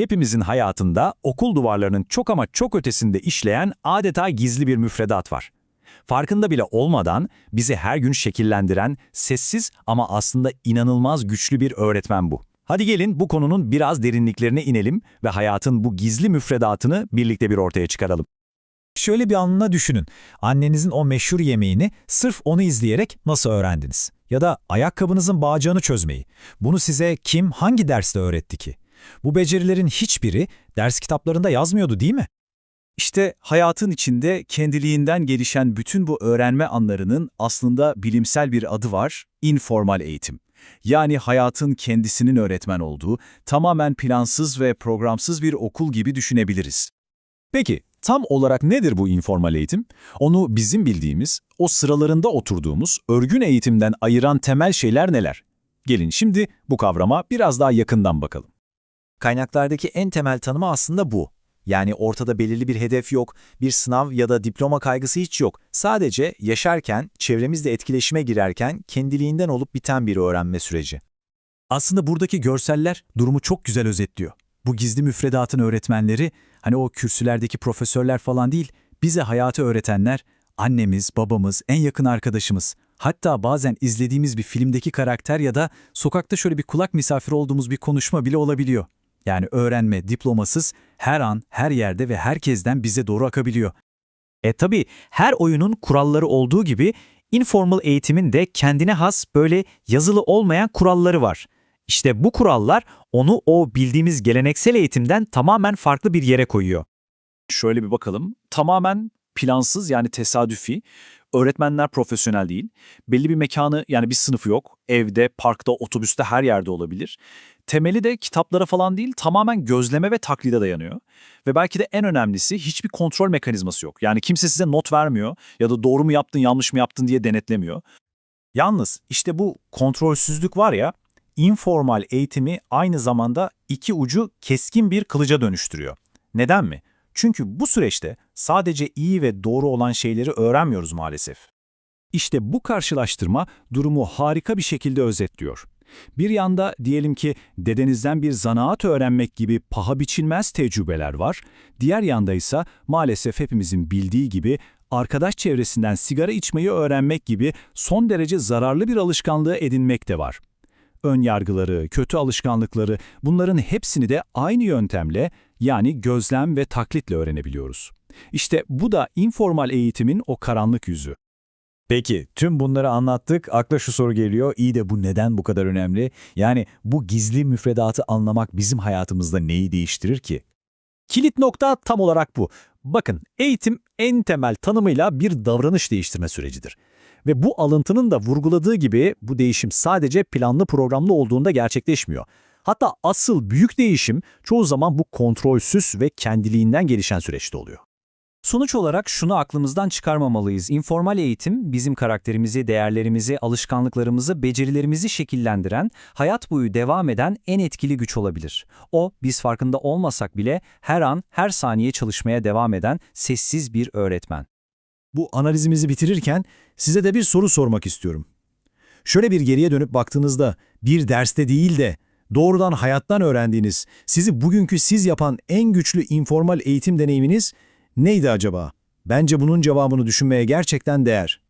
Hepimizin hayatında okul duvarlarının çok ama çok ötesinde işleyen adeta gizli bir müfredat var. Farkında bile olmadan bizi her gün şekillendiren, sessiz ama aslında inanılmaz güçlü bir öğretmen bu. Hadi gelin bu konunun biraz derinliklerine inelim ve hayatın bu gizli müfredatını birlikte bir ortaya çıkaralım. Şöyle bir anına düşünün. Annenizin o meşhur yemeğini sırf onu izleyerek nasıl öğrendiniz? Ya da ayakkabınızın bağcığını çözmeyi. Bunu size kim, hangi derste öğretti ki? Bu becerilerin hiçbiri ders kitaplarında yazmıyordu değil mi? İşte hayatın içinde kendiliğinden gelişen bütün bu öğrenme anlarının aslında bilimsel bir adı var, informal eğitim. Yani hayatın kendisinin öğretmen olduğu, tamamen plansız ve programsız bir okul gibi düşünebiliriz. Peki tam olarak nedir bu informal eğitim? Onu bizim bildiğimiz, o sıralarında oturduğumuz örgün eğitimden ayıran temel şeyler neler? Gelin şimdi bu kavrama biraz daha yakından bakalım. Kaynaklardaki en temel tanımı aslında bu. Yani ortada belirli bir hedef yok, bir sınav ya da diploma kaygısı hiç yok. Sadece yaşarken, çevremizle etkileşime girerken kendiliğinden olup biten bir öğrenme süreci. Aslında buradaki görseller durumu çok güzel özetliyor. Bu gizli müfredatın öğretmenleri, hani o kürsülerdeki profesörler falan değil, bize hayatı öğretenler, annemiz, babamız, en yakın arkadaşımız, hatta bazen izlediğimiz bir filmdeki karakter ya da sokakta şöyle bir kulak misafiri olduğumuz bir konuşma bile olabiliyor. Yani öğrenme diplomasız her an, her yerde ve herkesten bize doğru akabiliyor. E tabi her oyunun kuralları olduğu gibi informal eğitimin de kendine has böyle yazılı olmayan kuralları var. İşte bu kurallar onu o bildiğimiz geleneksel eğitimden tamamen farklı bir yere koyuyor. Şöyle bir bakalım. Tamamen plansız yani tesadüfi. Öğretmenler profesyonel değil. Belli bir mekanı yani bir sınıfı yok. Evde, parkta, otobüste her yerde olabilir. Temeli de kitaplara falan değil tamamen gözleme ve taklide dayanıyor. Ve belki de en önemlisi hiçbir kontrol mekanizması yok. Yani kimse size not vermiyor ya da doğru mu yaptın yanlış mı yaptın diye denetlemiyor. Yalnız işte bu kontrolsüzlük var ya informal eğitimi aynı zamanda iki ucu keskin bir kılıca dönüştürüyor. Neden mi? Çünkü bu süreçte sadece iyi ve doğru olan şeyleri öğrenmiyoruz maalesef. İşte bu karşılaştırma durumu harika bir şekilde özetliyor. Bir yanda diyelim ki dedenizden bir zanaat öğrenmek gibi paha biçilmez tecrübeler var. Diğer yanda ise maalesef hepimizin bildiği gibi arkadaş çevresinden sigara içmeyi öğrenmek gibi son derece zararlı bir alışkanlığı edinmek de var. Ön yargıları, kötü alışkanlıkları bunların hepsini de aynı yöntemle yani gözlem ve taklitle öğrenebiliyoruz. İşte bu da informal eğitimin o karanlık yüzü. Peki tüm bunları anlattık. Akla şu soru geliyor. İyi de bu neden bu kadar önemli? Yani bu gizli müfredatı anlamak bizim hayatımızda neyi değiştirir ki? Kilit nokta tam olarak bu. Bakın eğitim en temel tanımıyla bir davranış değiştirme sürecidir. Ve bu alıntının da vurguladığı gibi bu değişim sadece planlı programlı olduğunda gerçekleşmiyor. Hatta asıl büyük değişim çoğu zaman bu kontrolsüz ve kendiliğinden gelişen süreçte oluyor. Sonuç olarak şunu aklımızdan çıkarmamalıyız. İnformal eğitim bizim karakterimizi, değerlerimizi, alışkanlıklarımızı, becerilerimizi şekillendiren, hayat boyu devam eden en etkili güç olabilir. O, biz farkında olmasak bile her an, her saniye çalışmaya devam eden sessiz bir öğretmen. Bu analizimizi bitirirken size de bir soru sormak istiyorum. Şöyle bir geriye dönüp baktığınızda bir derste değil de doğrudan hayattan öğrendiğiniz, sizi bugünkü siz yapan en güçlü informal eğitim deneyiminiz neydi acaba? Bence bunun cevabını düşünmeye gerçekten değer.